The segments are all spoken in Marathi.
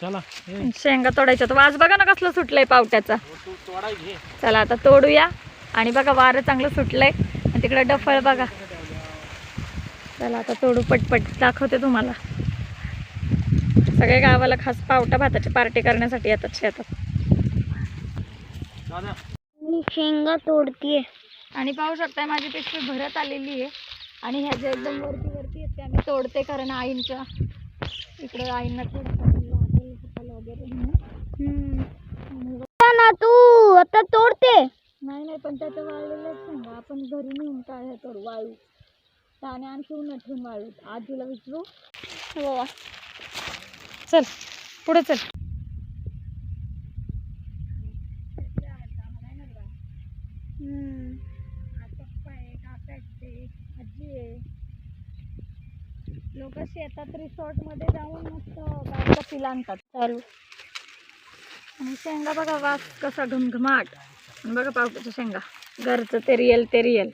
चला शेंगा तोडायच्या तर वाज बघा ना कसलं सुटलंय पावट्याचा. घे. चला आता तोडूया. आणि बघा वारं चांगलं सुटलंय. आणि तिकडे डफळ बघा. चला आता तोडू पटपट. दाखवते तुम्हाला. सगळे गावाला खास पावटा भाताची पार्टी करण्यासाठी येतात शेतात. मी शेंगा तोडतीये. आणि पाहू शकताय माझी पिशवी भरत आलेली आहे. आणि ह्या ज्या एकदम वरती वरती आहेत त्या मी तोडते कारण आईंच्या इकडं आईंना थोडं लागेल हाताला वगैरे म्हणून. आणि ना तू आता तोडते. नाही नाही पण त्याच्या वाळलेलं सांगा आपण घरी नेऊन काय हे करू वाळू. त्याने आणखी उन्हात ठेवून वाळू आजीला विचारू हो चल पुढे चल. आजी लोक शेतात रिसॉर्टमध्ये जाऊन मस्त गावचा पिला आणतात चालू. आणि शेंगा बघा वास कसा घमघमाट. बघा पावसाच्या शेंगा. घरचं ते रियल ते रियल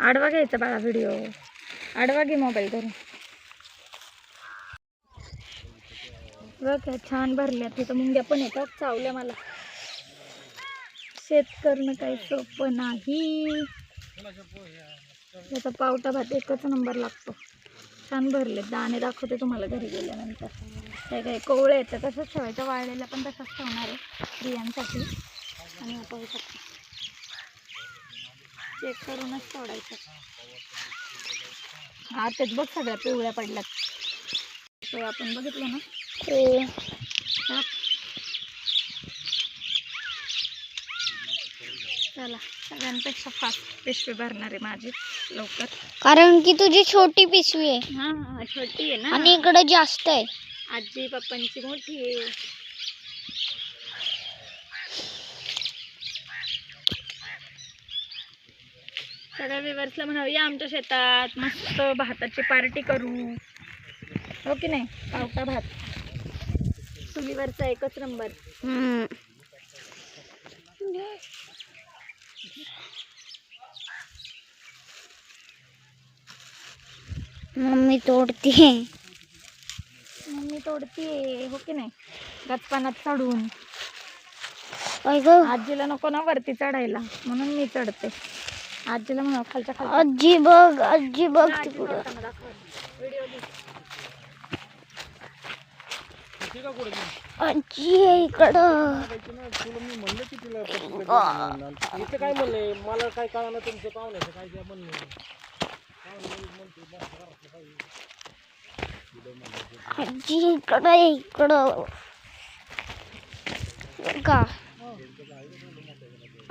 आडवा घ्यायचा बाळा व्हिडिओ आडवा घे मोबाईल धरून. बघ छान भरल्या. तिथं मुंग्या पण येतात. चावल्या मला. शेत करणं काही सोपं नाही. त्याचा पावटा भात एकच नंबर लागतो. छान भरले दाणे दाखवते तुम्हाला घरी गेल्यानंतर. काय काय कोवळे आहेत त्या तसंच ठेवायच्या वाळलेल्या पण तसंच ठेवणार आहे स्त्रियांसाठी आणि शकता चेक करूनच सोडायचं. हा तेच बघ सगळ्या पिवळ्या पडल्यात. तो आपण बघितलं ना? हो. हा. चला सगळ्यांपेक्षा फास्ट पिशवी भरणार आहे माझी. लवकर. कारण की तुझी छोटी पिशवी आहे. हा छोटी आहे ना. आणि इकडे जास्त आहे. आजी पप्पांची मोठी आहे. सगळ्या विवर्सला म्हणावं या आमच्या शेतात मस्त भाताची पार्टी करू. हो की नाही? पावटा भात. चुलीवरचा एकच नंबर मम्मी तोडतीये. मग मी तोडते हो की नाही? गचपानात चढून. आजीला नको ना वरती चढायला म्हणून मी चढते. आजीला म्हणा खालच्या खालच्या. आजी बघ आजी बघ तिकडं. आजी आहे इकडं. तुला मी म्हणलं की तिला इथे काय म्हणलंय मला काय कळणार तुमचं पाहुण्याचं काय काय म्हणलं. आजी इकडं आहे. इकडं बरं का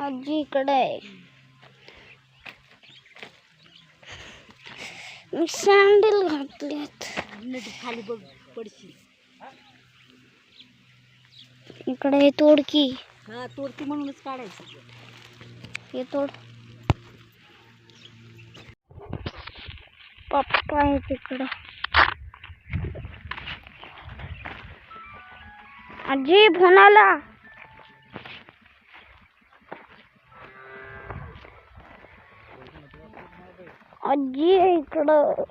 आजी इकडं आहे. मी सँडल घातलेत खाली बघ पडशी इकडे हे तोड की हा तोडती म्हणूनच काढायचं. हे तोड पप्पा आहे तिकडं. आजी फोन आला आजी आहे इकडं.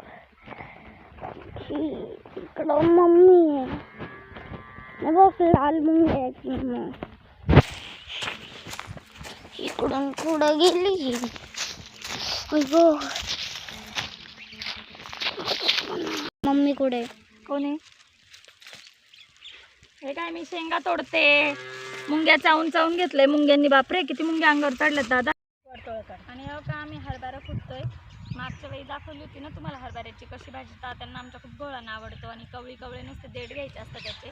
इकडं मम्मी आहे. बघ लाल मुंगी आहे मग इकडून पुढं गेली. अगो. मम्मी कुठे? कोणी? हे काय मी शेंगा तोडते. मुंग्या चावून चावून घेतलंय. मुंग्यांनी बापरे किती मुंग्या अंगावर चढल्यात दादा. आणि हो का आम्ही हरभरा फुटतोय. मागच्या वेळी दाखवली होती ना तुम्हाला हरभऱ्याची कशी भाजी? त्यांना आमच्या खूप गोळानं आवडतो. आणि कवळी कवळे नुसते देठ घ्यायचे असतात त्याचे.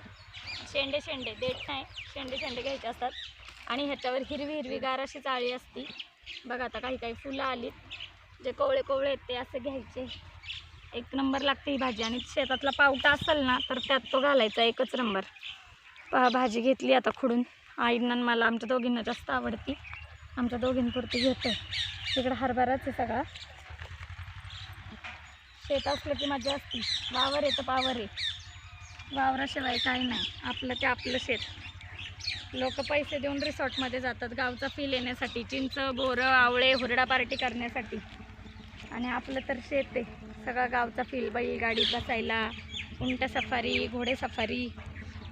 शेंडे शेंडे देठ नाही शेंडे शेंडे घ्यायचे असतात. आणि ह्याच्यावर हिरवी हिरवी गार अशी चाळी असती. बघा आता काही काही फुलं आलीत. जे कोवळे कोवळे आहेत ते असं घ्यायचे. एक नंबर लागते ही भाजी. आणि शेतातला पावटा असेल ना तर त्यात तो घालायचा एकच नंबर. पहा भाजी घेतली आता खुडून. आईंना मला आमच्या दोघींना जास्त आवडती. आमच्या दोघींपुरती घेतो तिकडं हरभराच आहे सगळा. शेत असलं की मजा असती. वावर आहे तर पावर आहे. वावराशिवाय काही नाही. आपलं ते आपलं शेत. लोक पैसे देऊन रिसॉर्टमध्ये जातात. गावचा फील येण्यासाठी चिंच बोरं आवळे हुरडा पार्टी करण्यासाठी. आणि आपलं तर शेत आहे. सगळा गावचा फील बैलगाडी बसायला उंट सफारी घोडे सफारी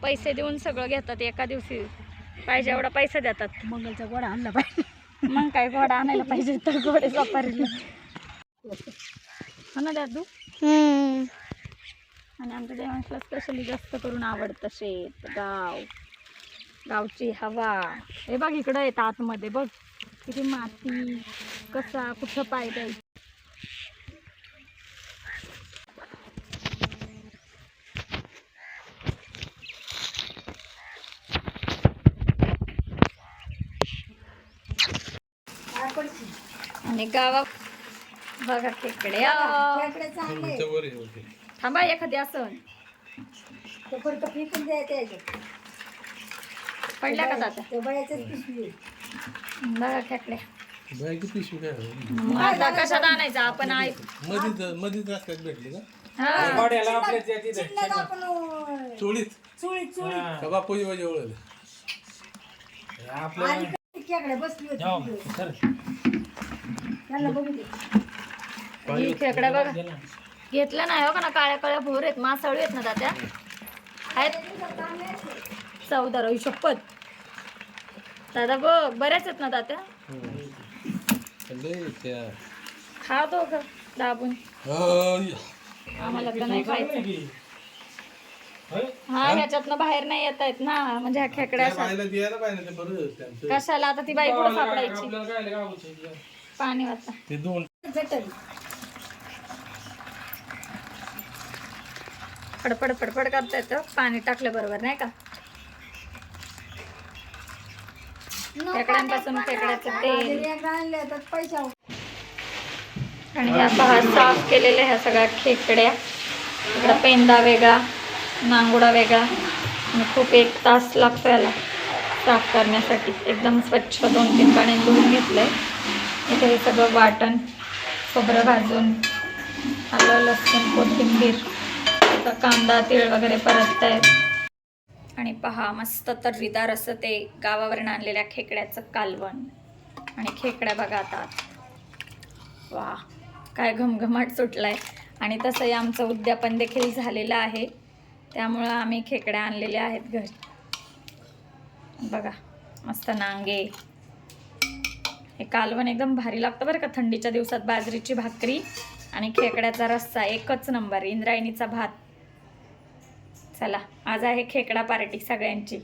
पैसे देऊन सगळं घेतात एका दिवशी. पाहिजे एवढा पैसा देतात. मंगलचा गोडा आणला पाहिजे. मग काय घोडा आणायला पाहिजे तर घोडे वापरले हो ना दादू. आणि आमच्या देवांशला स्पेशली जास्त करून आवडतं शेत गाव गावची हवा. हे बघ इकडं येतं आतमध्ये बघ. किती माती कसा कुठं पाय द्यायचं. आणि गावात बघा खेकडे. थांबा एखादी असं. पडल्या का. बघा खेकडे. कशात आणायचं? आपण आई मधीच मधीच रस्त्यात भेटली का? वाड्याला आपल्या चोळीत? चुळीत चुळीत. खेकडे बसली होती. त्यांना बघू दे. ही खेकडे बघा. घेतलं नाही हो का ना काळ्या काळ्या भोर आहेत मासाळू आहेत ना तात्या? आहेत. चौदा रोई शपथ. दादा बघ बऱ्याच आहेत ना तात्या? लय त्या खा तो का दाबून. आम्हाला तर नाही खायचं. ह्याच्यातनं बाहेर नाही येत आहेत ना. म्हणजे ह्या खेकड्या त्या बाईला द्यायला पाहिजे ते बरं त्यांचं. कशाला? आता ती बाई पुढे सापडायची. आपल्याला काय गावचं पाणी वाचा ते दोन झटल फडफड फडफड करता येतं. पाणी टाकलं बरोबर नाही का? खेकड्यांपासून खेकड्याचं तेल. आणि ह्या पहा साफ केलेल्या ह्या सगळ्या खेकड्या. इकडं पेंदा वेगळा. नांगोडा वेगळा. आणि खूप एक तास लागतो याला साफ करण्यासाठी. एकदम स्वच्छ दोन तीन पाणी धुवून घेतलंय. इथे हे सगळं वाटण खोबरं भाजून आलं लसूण कोथिंबीर कांदा तीळ वगैरे परतत आहेत आणि पहा मस्त तर्रीदार असं ते गावावरून आणलेल्या खेकड्याचं कालवण. आणि खेकड्या बघा आता. वा काय घमघमाट सुटलाय. आणि तसंही आमचं उद्यापन देखील झालेलं आहे. त्यामुळं आम्ही खेकड्या आणलेल्या आहेत घरी. बघा मस्त नांगे. हे कालवण एकदम भारी लागतं बरं का थंडीच्या दिवसात बाजरीची भाकरी आणि खेकड्याचा रस्सा एकच नंबर इंद्रायणीचा भात. चला आज आहे खेकडा पार्टी सगळ्यांची.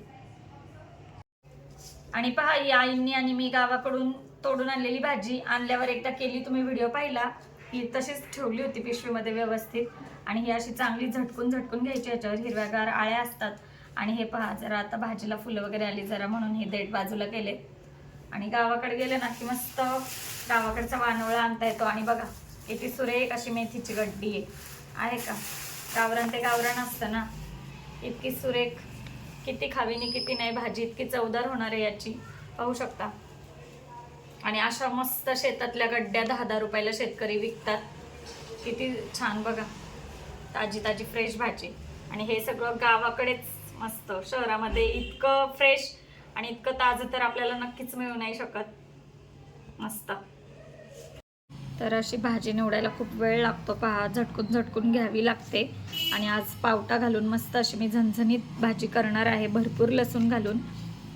आणि पहा या आईंनी आणि मी गावाकडून तोडून आणलेली भाजी. आणल्यावर एकदा केली तुम्ही व्हिडिओ पाहिला. ही तशीच ठेवली होती पिशवीमध्ये व्यवस्थित. आणि ही अशी चांगली झटकून झटकून घ्यायची याच्यावर हिरव्यागार आळ्या असतात. आणि हे पहा जरा आता भाजीला फुलं वगैरे आली जरा म्हणून हे देठ बाजूला केले. आणि गावाकडे गेले ना की मस्त गावाकडचा वानवळा आणता येतो. आणि बघा किती सुरेख अशी मेथीची गड्डी आहे. आहे का? गावरान ते गावरान असतं ना. इतकी सुरेख किती खावीनी किती नाही भाजी इतकी चवदार होणार आहे याची. पाहू शकता. आणि अशा मस्त शेतातल्या गड्ड्या दहा दहा रुपयाला शेतकरी विकतात. किती छान बघा. ताजी ताजी फ्रेश भाजी. आणि हे सगळं गावाकडेच मस्त. शहरामध्ये इतकं फ्रेश आणि इतकं ताजं तर आपल्याला नक्कीच मिळू नाही शकत. मस्त. तर अशी भाजी निवडायला खूप वेळ लागतो पहा. झटकून झटकून घ्यावी लागते. आणि आज पावटा घालून मस्त अशी मी झणझणीत भाजी करणार आहे. भरपूर लसूण घालून.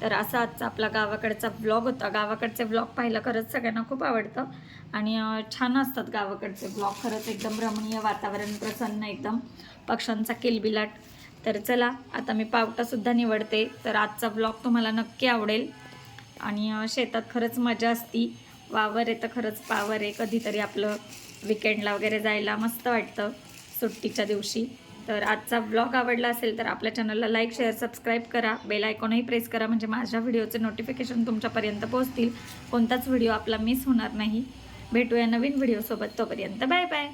तर असा आजचा आपला गावाकडचा ब्लॉग होता. गावाकडचे ब्लॉग पाहायला खरंच सगळ्यांना खूप आवडतं. आणि छान असतात गावाकडचे ब्लॉग खरंच एकदम रमणीय वातावरण प्रसन्न एकदम. पक्ष्यांचा किलबिलाट. तर चला आता मी पावटासुद्धा निवडते. तर आजचा ब्लॉग तुम्हाला नक्की आवडेल. आणि शेतात खरंच मजा असती. वावर आहे तर खरंच पावर आहे. कधीतरी आपलं विकेंडला वगैरे जायला मस्त वाटतं सुट्टीच्या दिवशी. तर आजचा ब्लॉग आवडला असेल तर आपल्या चॅनलला लाईक शेअर सबस्क्राईब करा. बेल आयकॉनही प्रेस करा म्हणजे माझ्या व्हिडिओचे नोटिफिकेशन तुमच्यापर्यंत पोहोचतील. कोणताच व्हिडिओ आपला मिस होणार नाही. भेटूया नवीन व्हिडिओसोबत तोपर्यंत. Bye bye